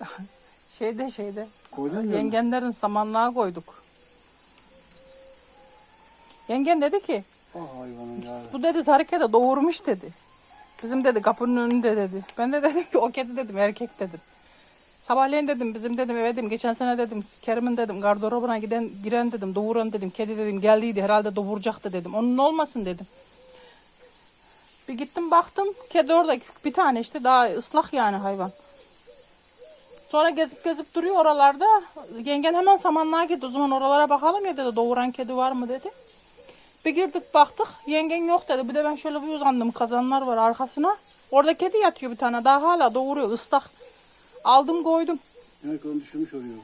Şeyde şeyde. Koydun mu? Yengenlerin samanlığa koyduk. Yengen dedi ki Ah ya. bu dedi harekete doğurmuş dedi. Bizim dedi kapının önünde dedi. Ben de dedim ki o kedi dedim erkek dedim. Sabahleyin dedim bizim dedim eve dedim geçen sene dedim Kerim'in dedim gardırobuna giden giren dedim doğuran dedim kedi dedim geldiydi herhalde doğuracaktı dedim. Onun olmasın dedim. Bir gittim baktım kedi orada bir tane işte daha ıslak yani hayvan. Sonra gezip gezip duruyor oralarda. Yengen hemen samanlığa gitti. O zaman oralara bakalım ya dedi doğuran kedi var mı dedi. Bir girdik baktık yengen yok dedi. Bir de ben şöyle bir uzandım kazanlar var arkasına. Orada kedi yatıyor bir tane daha hala doğuruyor ıslak. Aldım koydum. Demek onu düşürmüş oluyor.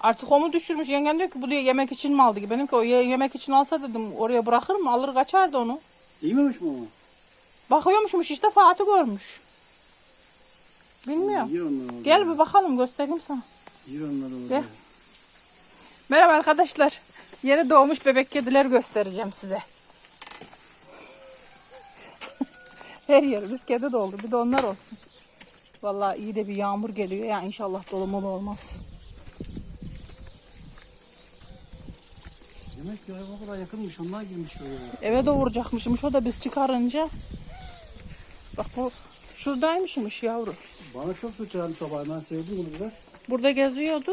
Artık o mu düşürmüş? Yengen diyor ki bu diyor yemek için mi aldı ki? Benim ki o ye- yemek için alsa dedim oraya bırakır mı? Alır kaçardı onu. Yememiş mi onu? Bakıyormuşmuş işte Fatih görmüş. Bilmiyorum. Yiyor onları orada. Gel bir bakalım göstereyim sana. Yiyor onları orada. Gel. Merhaba arkadaşlar. Yeni doğmuş bebek kediler göstereceğim size. Her yerimiz kedi doldu. Bir de onlar olsun. Vallahi iyi de bir yağmur geliyor ya inşallah dolu olmaz. Demek ki o kadar yakınmış. Onlar girmiş oraya. Eve doğuracakmışmış o da biz çıkarınca. Bak bu şuradaymışmış yavru. Bana çok su çağırdı sabah. Ben sevdim bunu biraz. Burada geziyordu.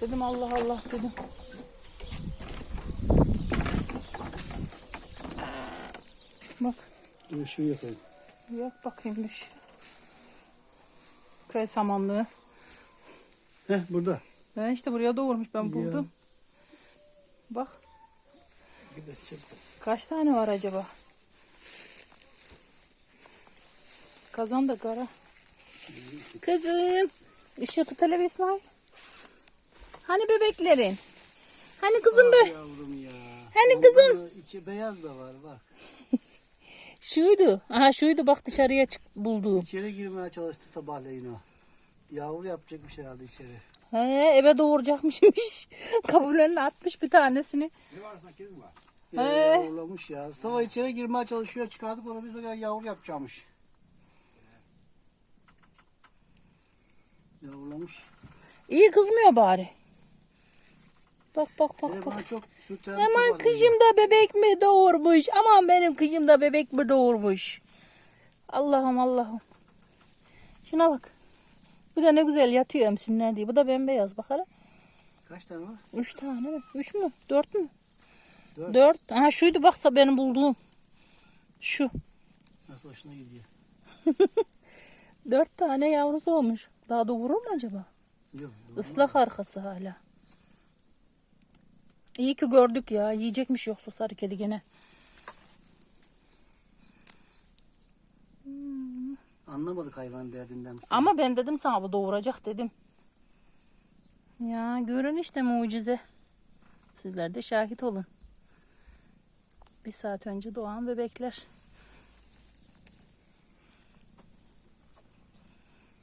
Dedim Allah Allah dedim. Bak Dur ışığı yakayım. yok bakayım bir şey. Köy samanlığı. Heh burada. Ben işte buraya doğurmuş ben buldum. Bak kaç tane var acaba? Kazan da kara. Kızım. Işığı tut hele bir İsmail. Hani bebeklerin? Hani kızım be? Yavrum ya. Hani kızım? Onda içi beyaz da var bak. Şuydu. Aha şuydu bak dışarıya çık bulduğum. İçeri girmeye çalıştı sabahleyin o. Yavru yapacakmış herhalde içeri. He eve doğuracakmışmış. Kabul önüne atmış bir tanesini. Ee, yavrulamış ya. Sabah içeri girmeye çalışıyor. Çıkardık onu biz o yavru yapacakmış. Yavrulamış. İyi kızmıyor bari. Bak bak Ee, bak bak. bana çok süt verdi Aman sabahleyin. kızım da bebek mi doğurmuş? Aman benim kızım da bebek mi doğurmuş? Allah'ım Allah'ım. Şuna bak. Bu da ne güzel yatıyor emsinler diye. Bu da bembeyaz bak hele. Kaç tane var? Üç tane mi? Üç mü? Dört mü? Dört. Dört. Aha şuydu baksa benim bulduğum. Şu. Nasıl hoşuna gidiyor? Dört tane yavrusu olmuş. Daha doğurur mu acaba? Yok. Islak arkası hala. İyi ki gördük ya. Yiyecekmiş yoksa sarı kedi gene. Anlamadık hayvan derdinden. Ama ben dedim sana bu doğuracak dedim. Ya görün işte mucize. Sizler de şahit olun. Bir saat önce doğan bebekler.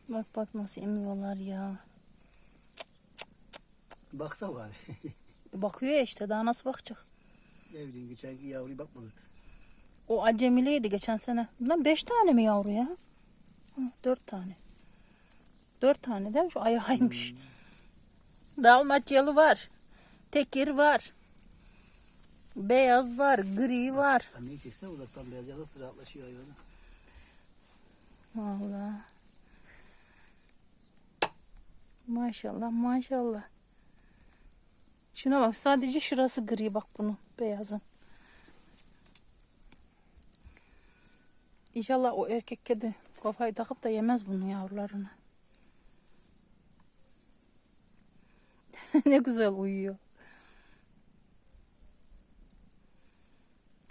Bak bak nasıl emiyorlar ya. Baksa bari. Bakıyor ya işte daha nasıl bakacak. ne bileyim geçenki yavruya bakmadık. O acemileydi geçen sene. Bundan beş tane mi yavru ya? Hı, dört tane. Dört tane mi? Şu ayağıymış. Dalmatyalı var. Tekir var. Beyaz var. Gri var. Anneyi çeksen uzaktan beyaz yaka sıraatlaşıyor hayvanı. Vallahi. Maşallah maşallah. Şuna bak sadece şurası gri bak bunun beyazın. İnşallah o erkek kedi kafayı takıp da yemez bunun yavrularını. ne güzel uyuyor.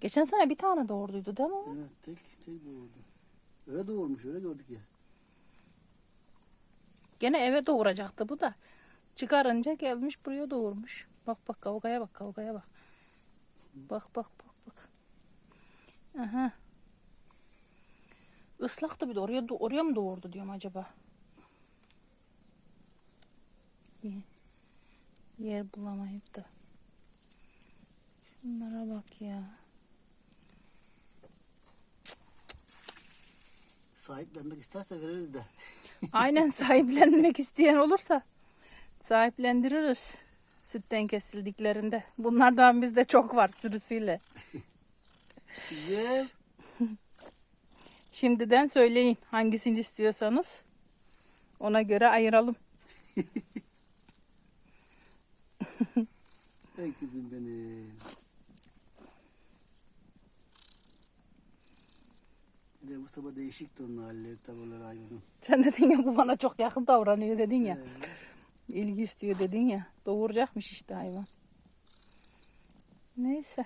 Geçen sene bir tane doğurduydu değil mi? Evet tek tek doğurdu. Öyle doğurmuş öyle gördük ya. Gene eve doğuracaktı bu da. Çıkarınca gelmiş buraya doğurmuş. Bak bak kavgaya bak kavgaya bak. Bak bak bak bak. Aha. Islaktı bir de oraya, oraya mı doğurdu diyorum acaba. Ye- Yer bulamayıp da. Şunlara bak ya. Sahiplenmek isterse veririz de. Aynen sahiplenmek isteyen olursa sahiplendiririz. Sütten kesildiklerinde. Bunlardan bizde çok var sürüsüyle. Güzel. Şimdiden söyleyin hangisini istiyorsanız. Ona göre ayıralım. Ey kızım benim. Bir de bu sabah değişikti onun halleri, tavırları hayvanın. Sen dedin ya bu bana çok yakın davranıyor dedin ya. Ee, İlgi istiyor dedin ya. Doğuracakmış işte hayvan. Neyse.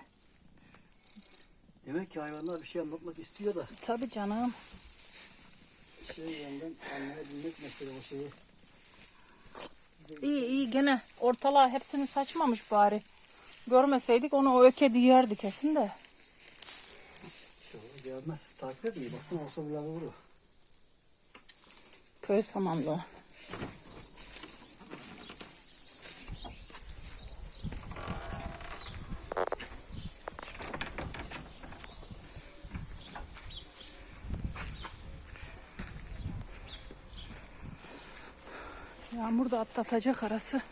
demek ki hayvanlar bir şey anlatmak istiyor da. Tabii canım. Şey yandan anlayabilmek mesela o şeyi. İyi iyi gene ortalığa hepsini saçmamış bari. Görmeseydik onu o ökedi yerdi kesin de. Şu gelmez. Takip et iyi. Baksana olsa bile vurur. Köy samanlığı. Yağmur da atlatacak arası.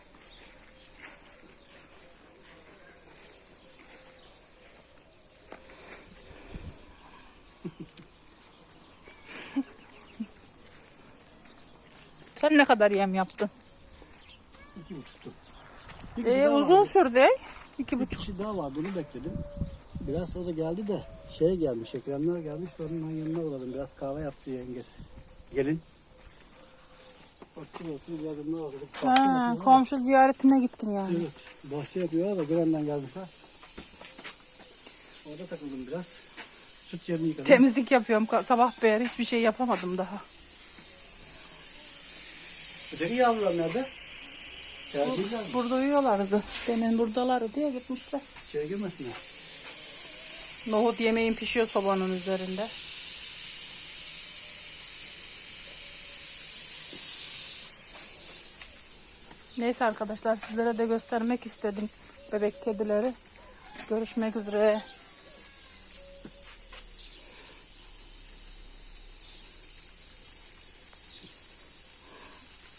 Sen ne kadar yem yaptın? İki buçuktu. Ee, uzun sürdü. İki Bir buçuk. kişi daha vardı onu bekledim. Biraz sonra geldi de şey gelmiş, Ekremler gelmiş de onun yanına uğradım. Biraz kahve yaptı yenge. Gelin. Otur otur biraz yanına uğradım. Ha, komşu ziyaretine gittin yani. Evet. Bahçe yapıyorlar da Gören'den gelmişler. Orada takıldım biraz. Süt yerini yıkadım. Temizlik yapıyorum sabah beri hiçbir şey yapamadım daha. Öteki yavrular nerede? İçeri girdiler mi? Burada uyuyorlardı. Demin buradalar diye gitmişler. İçeri girmesinler. Nohut yemeğin pişiyor sobanın üzerinde. Neyse arkadaşlar sizlere de göstermek istedim bebek kedileri. Görüşmek üzere.